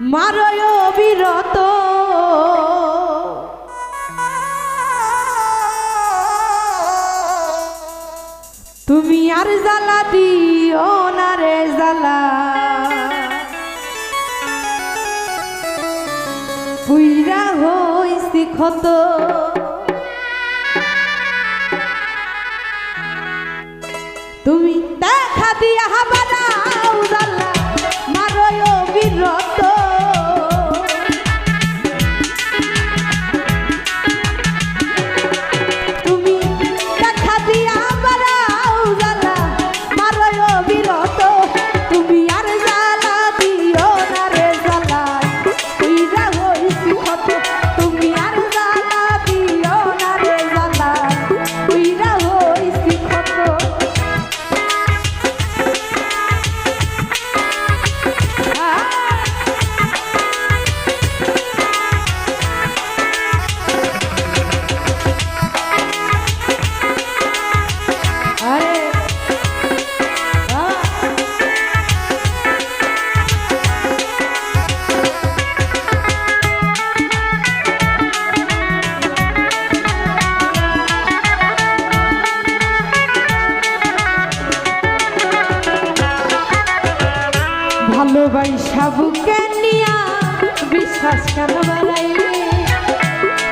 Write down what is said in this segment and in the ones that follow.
মারয় বিরত তুমি আর জ্বালা দিও না রে জ্বালা। পুইরা ক্ষত। তুমি দেখা দিয়া ভালোবাসা বুকে নিয়া বিশ্বাস কেন বাড়াইলে?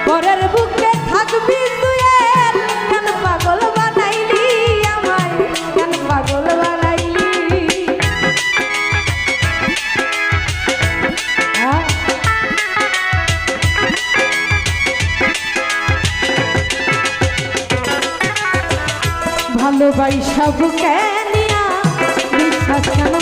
পরের বুকে থাকবি হ্যাঁ? ভালোবাসা বুকে নিয়া বিশ্বাস কেন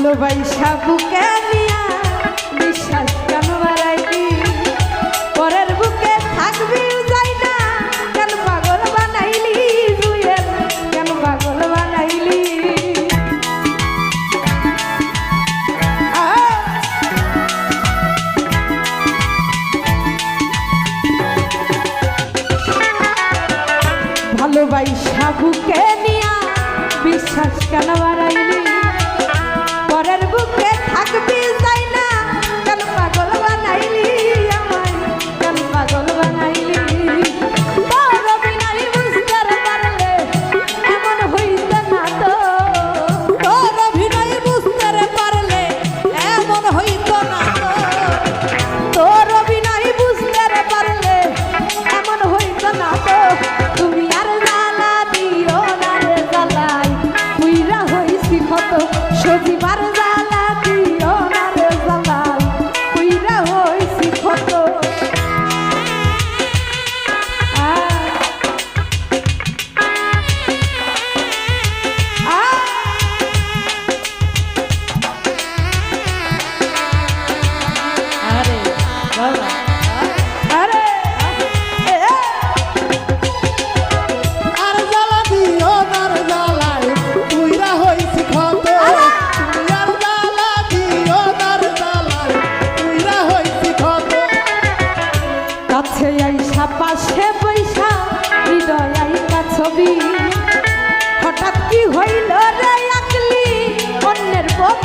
ভালোবাসা বুকে নিয়া বিশ্বাস কেন বাড়াইলি পরের বুকে থাকবি যাই না, কেন পাগল বানাইলি কেন পাগল বানাইলি? ভালোবাসা বুকে নিয়া বিশ্বাস কেন বাড়াইলি? I could be like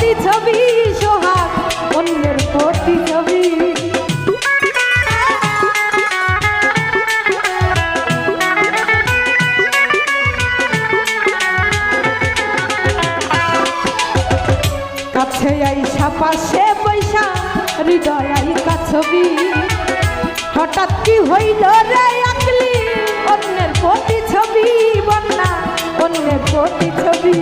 প্রতি ছবি, সোহাগ, অন্যের প্রতি ছবি। কাছে আইসা, পাশে পয়সা হৃদয় আইসা ছবি। হঠাৎ কি হইল রে আকলি? অন্যের প্রতি ছবি, বন্যা, অন্যের প্রতি ছবি।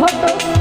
হইছি